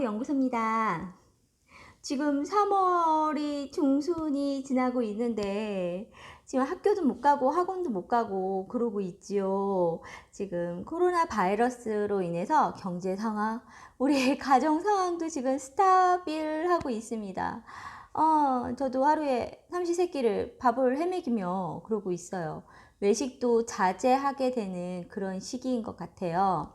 3월 연구소입니다. 지금 3월이 중순이 지나고 있는데 지금 학교도 못 가고 학원도 못 가고 그러고 있지요. 지금 코로나 바이러스로 인해서 경제 상황, 우리 가정 상황도 지금 스타빌하고 있습니다. 어, 저도 하루에 삼시세끼를 밥을 헤매기며 그러고 있어요. 외식도 자제하게 되는 그런 시기인 것 같아요.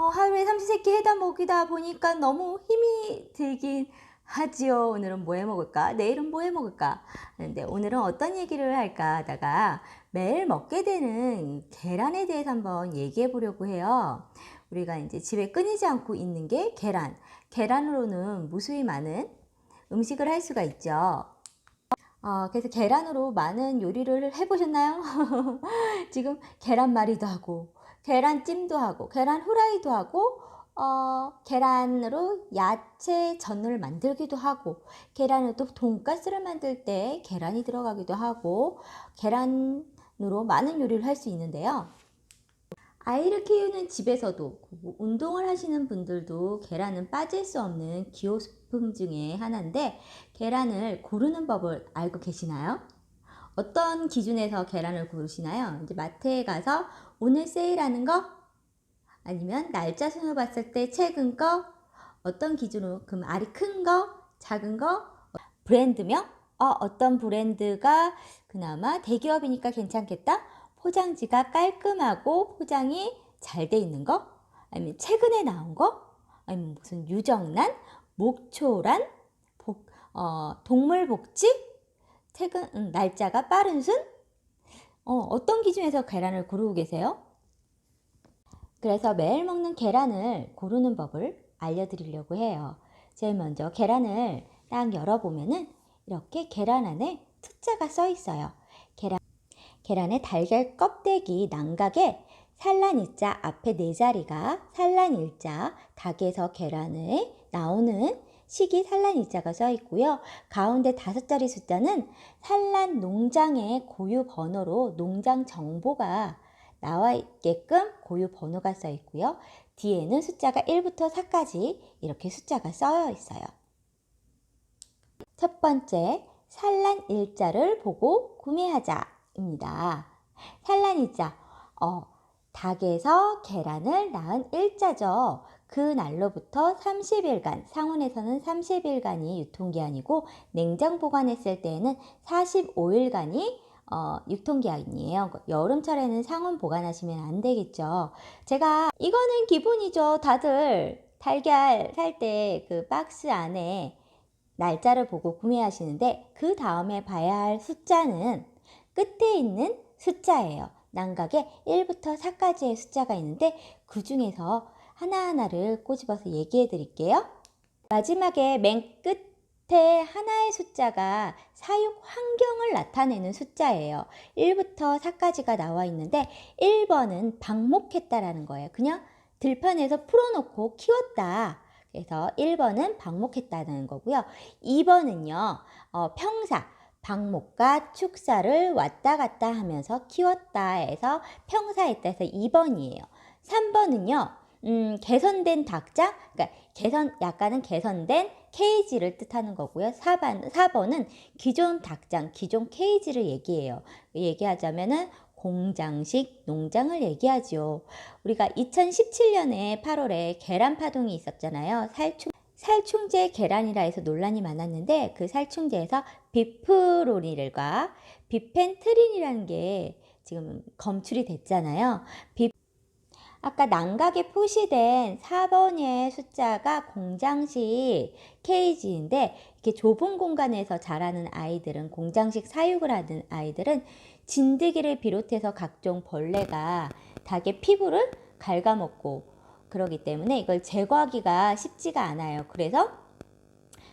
어, 하루에 삼시세끼 해다 먹이다 보니까 너무 힘이 들긴 하지요. 오늘은 뭐 해 먹을까? 내일은 뭐 해 먹을까? 하는데 오늘은 어떤 얘기를 할까 하다가 매일 먹게 되는 계란에 대해서 한번 얘기해 보려고 해요. 우리가 이제 집에 끊이지 않고 있는 게 계란. 계란으로는 무수히 많은 음식을 할 수가 있죠. 어, 그래서 계란으로 많은 요리를 해보셨나요? 지금 계란말이도 하고, 계란찜도 하고, 계란 후라이도 하고, 어, 계란으로 야채 전을 만들기도 하고, 계란으로 또 돈가스를 만들 때 계란이 들어가기도 하고, 계란으로 많은 요리를 할 수 있는데요. 아이를 키우는 집에서도 운동을 하시는 분들도 계란은 빠질 수 없는 기호식품 중에 하나인데 계란을 고르는 법을 알고 계시나요? 어떤 기준에서 계란을 고르시나요? 이제 마트에 가서 오늘 세일하는 거? 아니면 날짜 순으로 봤을 때 최근 거? 어떤 기준으로 그럼 알이 큰 거, 작은 거? 브랜드명 어, 어떤 브랜드가 그나마 대기업이니까 괜찮겠다. 포장지가 깔끔하고 포장이 잘 돼 있는 거, 아니면 최근에 나온 거, 아니면 무슨 유정란, 목초란, 복, 어, 동물복지, 최근 음, 날짜가 빠른 순, 어, 어떤 기준에서 계란을 고르고 계세요? 그래서 매일 먹는 계란을 고르는 법을 알려드리려고 해요. 제일 먼저 계란을 딱 열어보면은 이렇게 계란 안에 숫자가 써 있어요. 계란, 계란의 달걀 껍데기 난각에 산란일자 앞에 네 자리가 산란일자 닭에서 계란에 나오는 시기 산란 일자가 써 있고요. 가운데 다섯 자리 숫자는 산란 농장의 고유 번호로 농장 정보가 나와 있게끔 고유 번호가 써 있고요. 뒤에는 숫자가 1부터 4까지 이렇게 숫자가 써 있어요. 첫 번째, 산란 일자를 보고 구매하자입니다. 산란 일자, 어, 닭에서 계란을 낳은 일자죠. 그 날로부터 30일간, 상온에서는 30일간이 유통기한이고, 냉장 보관했을 때에는 45일간이 어, 유통기한이에요. 여름철에는 상온 보관하시면 안 되겠죠. 제가, 이거는 기본이죠. 다들 달걀 살 때 그 박스 안에 날짜를 보고 구매하시는데 그 다음에 봐야 할 숫자는 끝에 있는 숫자예요. 난각에 1부터 4까지의 숫자가 있는데 그 중에서 하나하나를 꼬집어서 얘기해 드릴게요. 마지막에 맨 끝에 하나의 숫자가 사육 환경을 나타내는 숫자예요. 1부터 4까지가 나와 있는데 1번은 방목했다라는 거예요. 그냥 들판에서 풀어놓고 키웠다. 그래서 1번은 방목했다는 거고요. 2번은요, 어, 평사. 방목과 축사를 왔다 갔다 하면서 키웠다 해서 평사했다 해서 2번이에요. 3번은요, 음, 개선된 닭장, 그러니까 개선, 약간은 개선된 케이지를 뜻하는 거고요. 4번, 4번은 기존 닭장, 기존 케이지를 얘기해요. 얘기하자면은 공장식 농장을 얘기하죠. 우리가 2017년에 8월에 계란 파동이 있었잖아요. 살충 살충제 계란이라 해서 논란이 많았는데 그 살충제에서 비프로닐과 비펜트린이라는 게 지금 검출이 됐잖아요. 비 아까 난각에 표시된 4번의 숫자가 공장식 케이지인데 이렇게 좁은 공간에서 자라는 아이들은 공장식 사육을 하는 아이들은 진드기를 비롯해서 각종 벌레가 닭의 피부를 갉아먹고 그러기 때문에 이걸 제거하기가 쉽지가 않아요. 그래서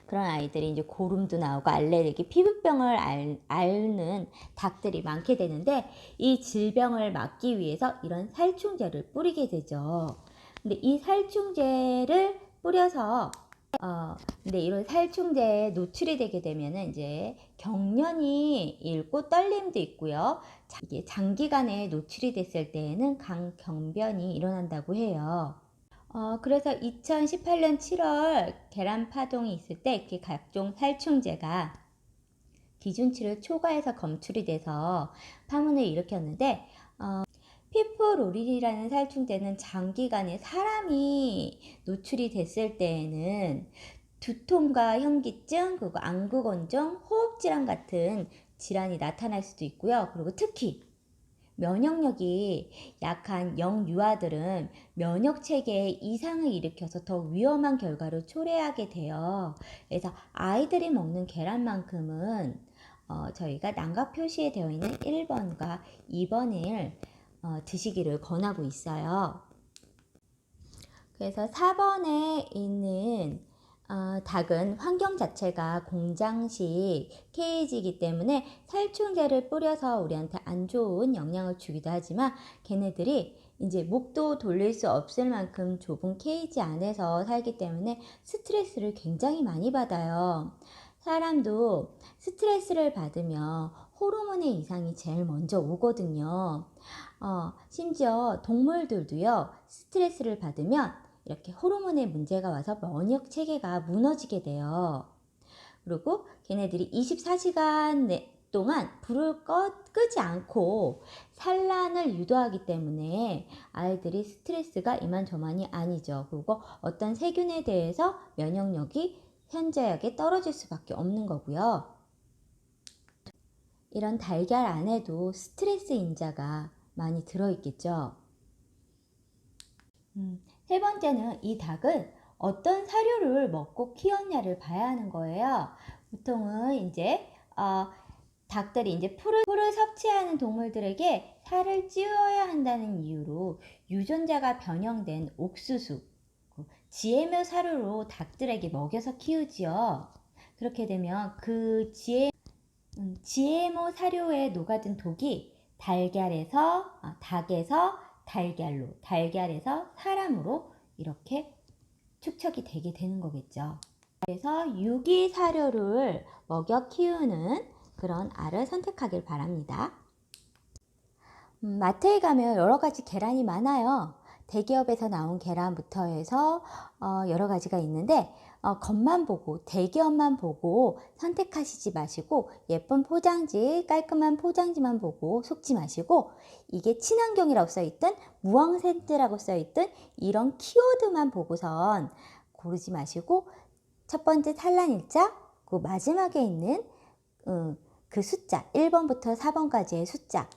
그런 아이들이 이제 고름도 나오고 알레르기, 피부병을 알, 앓는 닭들이 많게 되는데 이 질병을 막기 위해서 이런 살충제를 뿌리게 되죠. 근데 이 살충제를 뿌려서 어, 근데 이런 살충제에 노출이 되게 되면은 이제 경련이 일고 떨림도 있고요. 이게 장기간에 노출이 됐을 때에는 강경변이 일어난다고 해요. 어, 그래서 2018년 7월 계란 파동이 있을 때 이렇게 각종 살충제가 기준치를 초과해서 검출이 돼서 파문을 일으켰는데 어, 피프로릴이라는 살충제는 장기간에 사람이 노출이 됐을 때에는 두통과 현기증, 그리고 안구건조, 호흡질환 같은 질환이 나타날 수도 있고요. 그리고 특히 면역력이 약한 영유아들은 면역 체계에 이상을 일으켜서 더 위험한 결과를 초래하게 돼요. 그래서 아이들이 먹는 계란만큼은 어, 저희가 난각 표시에 되어 있는 1번과 2번을 어, 드시기를 권하고 있어요. 그래서 4번에 있는 어, 닭은 환경 자체가 공장식 케이지이기 때문에 살충제를 뿌려서 우리한테 안 좋은 영향을 주기도 하지만 걔네들이 이제 목도 돌릴 수 없을 만큼 좁은 케이지 안에서 살기 때문에 스트레스를 굉장히 많이 받아요. 사람도 스트레스를 받으면 호르몬의 이상이 제일 먼저 오거든요. 어, 심지어 동물들도요, 스트레스를 받으면 이렇게 호르몬의 문제가 와서 면역 체계가 무너지게 돼요. 그리고 걔네들이 24시간 동안 불을 꺼, 끄지 않고 산란을 유도하기 때문에 아이들이 스트레스가 이만저만이 아니죠. 그리고 어떤 세균에 대해서 면역력이 현저하게 떨어질 수밖에 없는 거고요. 이런 달걀 안에도 스트레스 인자가 많이 들어있겠죠. 음, 세 번째는 이 닭은 어떤 사료를 먹고 키웠냐를 봐야 하는 거예요. 보통은 이제 어, 닭들이 이제 풀을, 풀을 섭취하는 동물들에게 살을 찌워야 한다는 이유로 유전자가 변형된 옥수수, GMO 사료로 닭들에게 먹여서 키우지요. 그렇게 되면 그 GM, 음, GMO 사료에 녹아든 독이 달걀에서 아, 닭에서 달걀로, 달걀에서 사람으로 이렇게 축적이 되게 되는 거겠죠. 그래서 유기 사료를 먹여 키우는 그런 알을 선택하길 바랍니다. 음, 마트에 가면 여러 가지 계란이 많아요. 대기업에서 나온 계란부터 해서 어, 여러 가지가 있는데 어, 겉만 보고 대기업만 보고 선택하시지 마시고 예쁜 포장지 깔끔한 포장지만 보고 속지 마시고 이게 친환경이라고 써있든 무항생제라고 써있든 이런 키워드만 보고선 고르지 마시고 첫 번째 산란일자 그 마지막에 있는 음, 그 숫자 1번부터 4번까지의 숫자.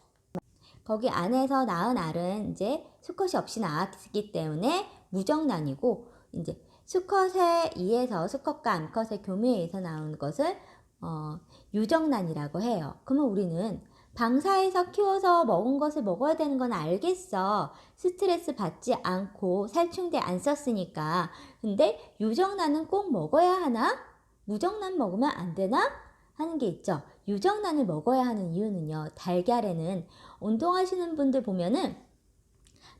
거기 안에서 낳은 알은 이제 수컷이 없이 나왔기 때문에 무정란이고 이제 수컷에 의해서 수컷과 암컷의 교미에 의해서 나온 것을 어, 유정란이라고 해요. 그러면 우리는 방사에서 키워서 먹은 것을 먹어야 되는 건 알겠어. 스트레스 받지 않고 살충제 안 썼으니까. 근데 유정란은 꼭 먹어야 하나? 무정란 먹으면 안 되나? 하는 게 있죠. 유정란을 먹어야 하는 이유는요. 달걀에는 운동하시는 분들 보면은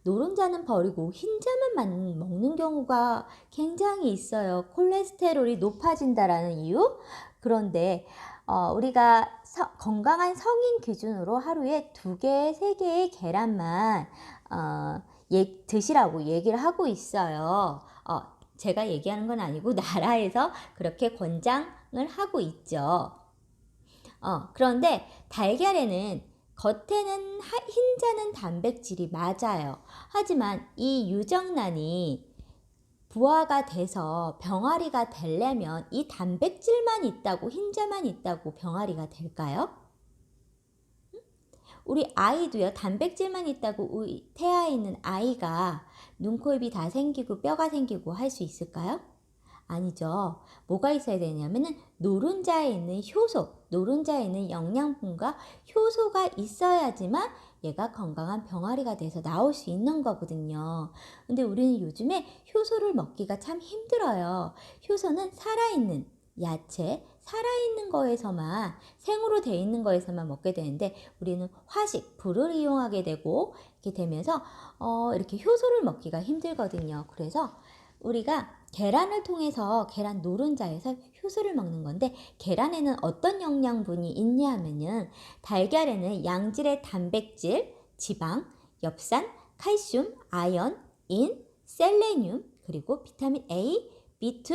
노른자는 버리고 흰자만 먹는 경우가 굉장히 있어요. 콜레스테롤이 높아진다라는 이유. 그런데 어, 우리가 서, 건강한 성인 기준으로 하루에 두 개, 세 개의 계란만 어, 예, 드시라고 얘기를 하고 있어요. 어, 제가 얘기하는 건 아니고 나라에서 그렇게 권장을 하고 있죠. 어, 그런데 달걀에는 겉에는 하, 흰자는 단백질이 맞아요. 하지만 이 유정란이 부화가 돼서 병아리가 되려면 이 단백질만 있다고 흰자만 있다고 병아리가 될까요? 우리 아이도요 단백질만 있다고 태아 있는 아이가 눈, 코, 입이 다 생기고 뼈가 생기고 할 수 있을까요? 아니죠. 뭐가 있어야 되냐면은 노른자에 있는 효소, 노른자에 있는 영양분과 효소가 있어야지만 얘가 건강한 병아리가 돼서 나올 수 있는 거거든요. 근데 우리는 요즘에 효소를 먹기가 참 힘들어요. 효소는 살아있는 야채, 살아있는 거에서만 생으로 돼 있는 거에서만 먹게 되는데 우리는 화식, 불을 이용하게 되고 이렇게 되면서 어, 이렇게 효소를 먹기가 힘들거든요. 그래서 우리가 계란을 통해서 계란 노른자에서 효소를 먹는 건데 계란에는 어떤 영양분이 있냐 하면은 달걀에는 양질의 단백질, 지방, 엽산, 칼슘, 아연, 인, 셀레늄, 그리고 비타민 A, B2,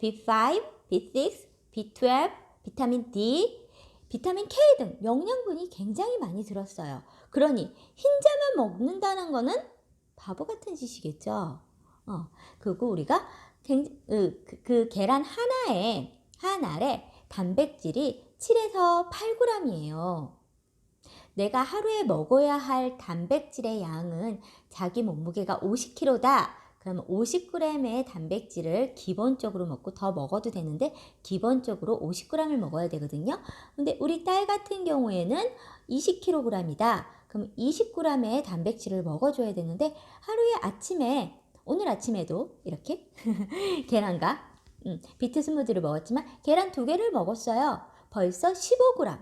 B5, B6, B12, 비타민 D, 비타민 K 등 영양분이 굉장히 많이 들었어요. 그러니 흰자만 먹는다는 거는 바보 같은 짓이겠죠. 어, 그리고 우리가 그, 그 계란 하나에 한 알에 단백질이 7에서 8g이에요. 내가 하루에 먹어야 할 단백질의 양은 자기 몸무게가 50kg다. 그러면 50g의 단백질을 기본적으로 먹고 더 먹어도 되는데 기본적으로 50g을 먹어야 되거든요. 근데 우리 딸 같은 경우에는 20kg이다. 그럼 20g의 단백질을 먹어줘야 되는데 하루에 아침에 오늘 아침에도 이렇게 계란과 음, 비트 스무디를 먹었지만 계란 두 개를 먹었어요. 벌써 15g.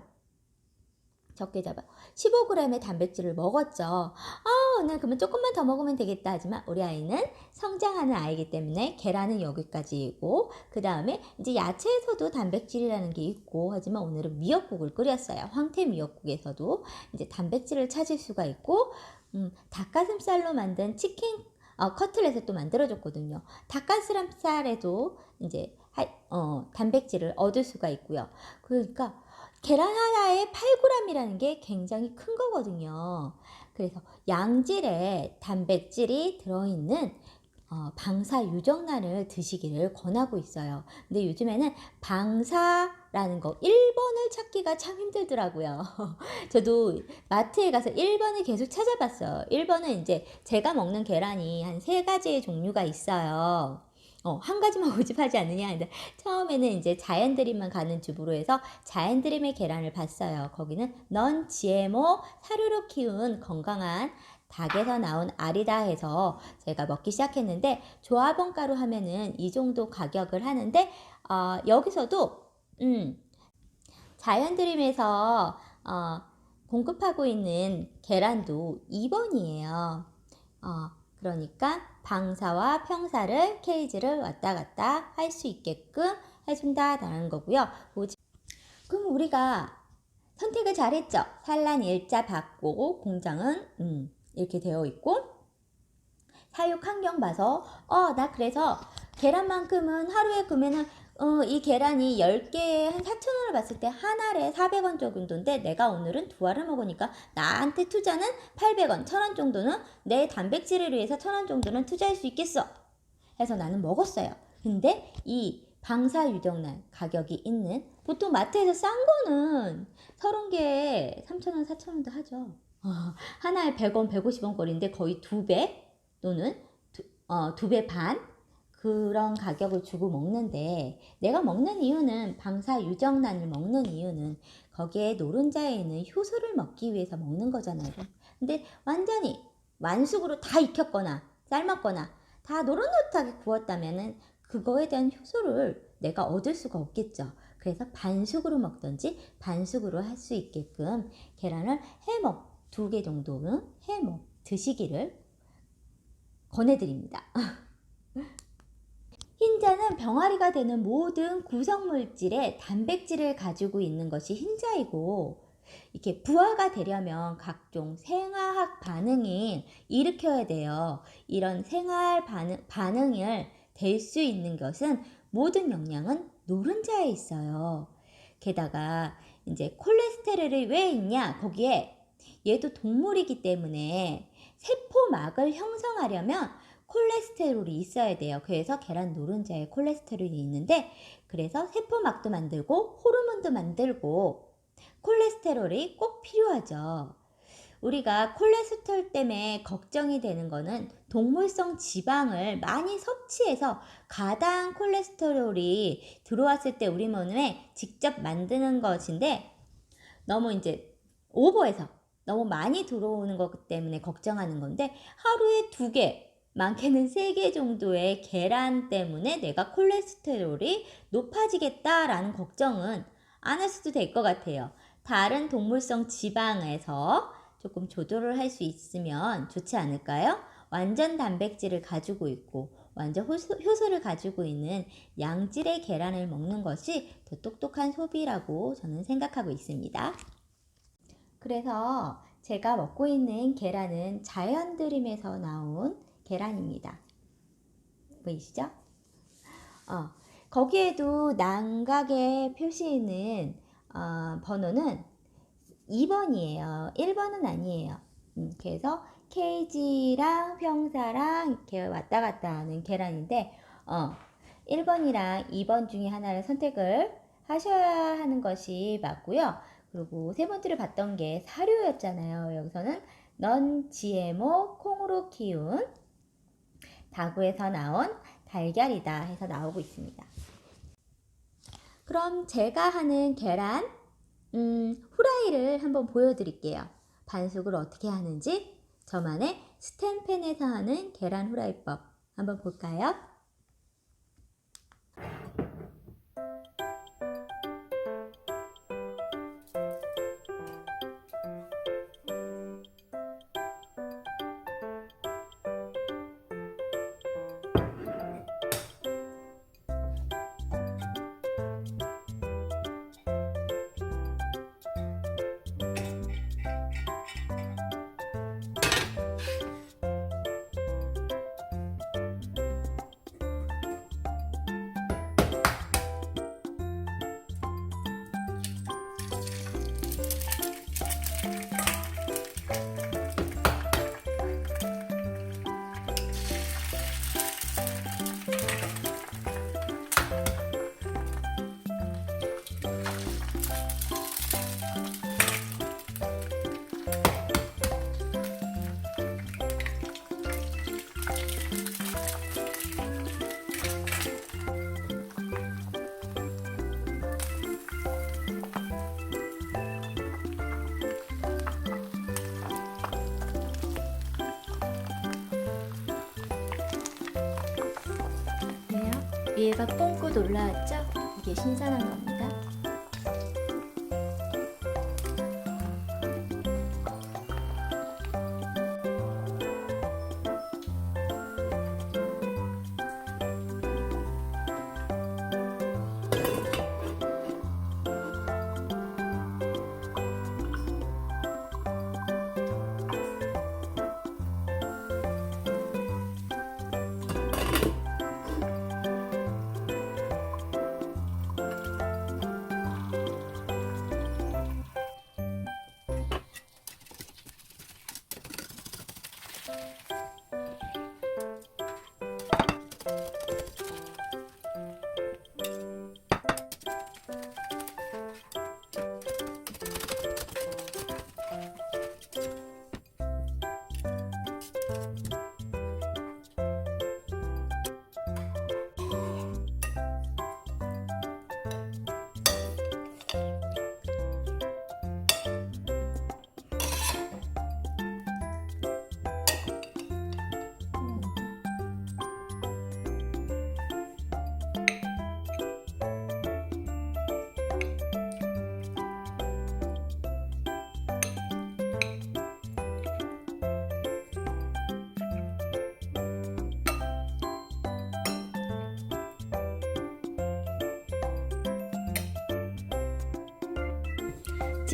적게 잡아. 15g의 단백질을 먹었죠. 아, 나 그러면 조금만 더 먹으면 되겠다 하지만 우리 아이는 성장하는 아이기 때문에 계란은 여기까지이고 그 다음에 이제 야채에서도 단백질이라는 게 있고 하지만 오늘은 미역국을 끓였어요. 황태 미역국에서도 이제 단백질을 찾을 수가 있고 음, 닭가슴살로 만든 치킨 어, 커틀렛을 또 만들어줬거든요. 닭가슴살에도 이제 하, 어, 단백질을 얻을 수가 있고요. 그러니까 계란 하나에 8g이라는 게 굉장히 큰 거거든요. 그래서 양질의 단백질이 들어있는 어, 방사 유정란을 드시기를 권하고 있어요. 근데 요즘에는 방사라는 거 1번을 찾기가 참 힘들더라고요. 저도 마트에 가서 1번을 계속 찾아봤어요. 1번은 이제 제가 먹는 계란이 한 세 가지의 종류가 있어요. 어, 한 가지만 고집하지 않느냐 근데 처음에는 이제 자연드림만 가는 주부로 해서 자연드림의 계란을 봤어요. 거기는 넌 GMO 사료로 키운 건강한 닭에서 나온 알이다 해서 제가 먹기 시작했는데 조합원 가루 하면은 이 정도 가격을 하는데 어, 여기서도 음, 자연드림에서 어, 공급하고 있는 계란도 2번이에요. 어, 그러니까 방사와 평사를 케이지를 왔다 갔다 할 수 있게끔 해준다라는 거고요. 그럼 우리가 선택을 잘했죠. 산란 일자 받고 공장은 음, 이렇게 되어 있고 사육 환경 봐서 어 나 그래서 계란만큼은 하루에 그러면은 어, 이 계란이 10개에 한 4,000원을 봤을 때 한 알에 400원 정도인데 내가 오늘은 두 알을 먹으니까 나한테 투자는 800원, 1,000원 정도는 내 단백질을 위해서 1,000원 정도는 투자할 수 있겠어. 해서 나는 먹었어요. 근데 이 방사 유정란 가격이 있는 보통 마트에서 싼 거는 30개에 3,000원, 4,000원도 하죠. 어, 하나에 100원, 150원 거리인데 거의 두 배 또는 두, 어, 두배 반 그런 가격을 주고 먹는데 내가 먹는 이유는 방사 유정란을 먹는 이유는 거기에 노른자에 있는 효소를 먹기 위해서 먹는 거잖아요. 근데 완전히 완숙으로 다 익혔거나 삶았거나 다 노릇노릇하게 구웠다면은 그거에 대한 효소를 내가 얻을 수가 없겠죠. 그래서 반숙으로 먹든지 반숙으로 할 수 있게끔 계란을 해 먹 두 개 정도는 해 먹 드시기를 권해드립니다. 흰자는 병아리가 되는 모든 구성물질의 단백질을 가지고 있는 것이 흰자이고 이렇게 부화가 되려면 각종 생화학 반응이 일으켜야 돼요. 이런 생화학 반응, 반응을 될 수 있는 것은 모든 영양은 노른자에 있어요. 게다가 이제 콜레스테롤이 왜 있냐? 거기에 얘도 동물이기 때문에 세포막을 형성하려면 콜레스테롤이 있어야 돼요. 그래서 계란 노른자에 콜레스테롤이 있는데 그래서 세포막도 만들고 호르몬도 만들고 콜레스테롤이 꼭 필요하죠. 우리가 콜레스테롤 때문에 걱정이 되는 거는 동물성 지방을 많이 섭취해서 가당 콜레스테롤이 들어왔을 때 우리 몸에 직접 만드는 것인데 너무 이제 오버해서 너무 많이 들어오는 것 때문에 걱정하는 건데 하루에 두 개, 많게는 세 개 정도의 계란 때문에 내가 콜레스테롤이 높아지겠다라는 걱정은 안 하셔도 될 것 같아요. 다른 동물성 지방에서 조금 조절을 할 수 있으면 좋지 않을까요? 완전 단백질을 가지고 있고 완전 효소, 효소를 가지고 있는 양질의 계란을 먹는 것이 더 똑똑한 소비라고 저는 생각하고 있습니다. 그래서 제가 먹고 있는 계란은 자연 드림에서 나온 계란입니다. 보이시죠? 어, 거기에도 난각에 표시 있는 어, 번호는 2번이에요. 1번은 아니에요. 음, 그래서 KG랑 평사랑 이렇게 왔다 갔다 하는 계란인데 어, 1번이랑 2번 중에 하나를 선택을 하셔야 하는 것이 맞고요. 그리고 세 번째로 봤던 게 사료였잖아요. 여기서는 넌 GMO 콩으로 키운 다구에서 나온 달걀이다 해서 나오고 있습니다. 그럼 제가 하는 계란 음, 후라이를 한번 보여드릴게요. 반숙을 어떻게 하는지 저만의 스텐펜에서 하는 계란 후라이법 한번 볼까요? 위에가 뽕긋 올라왔죠? 이게 신선한 겁니다.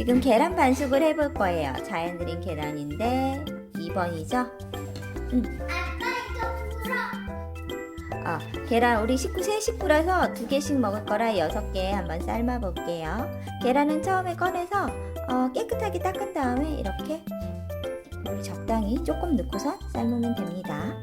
지금 계란 반숙을 해볼 거예요. 자연 드린 계란인데 2번이죠? 아빠 이거 불어. 어, 계란 우리 식구 세 식구라서 두 개씩 먹을 거라 여섯 개 한번 삶아 볼게요. 계란은 처음에 꺼내서 어, 깨끗하게 닦은 다음에 이렇게 물 적당히 조금 넣고서 삶으면 됩니다.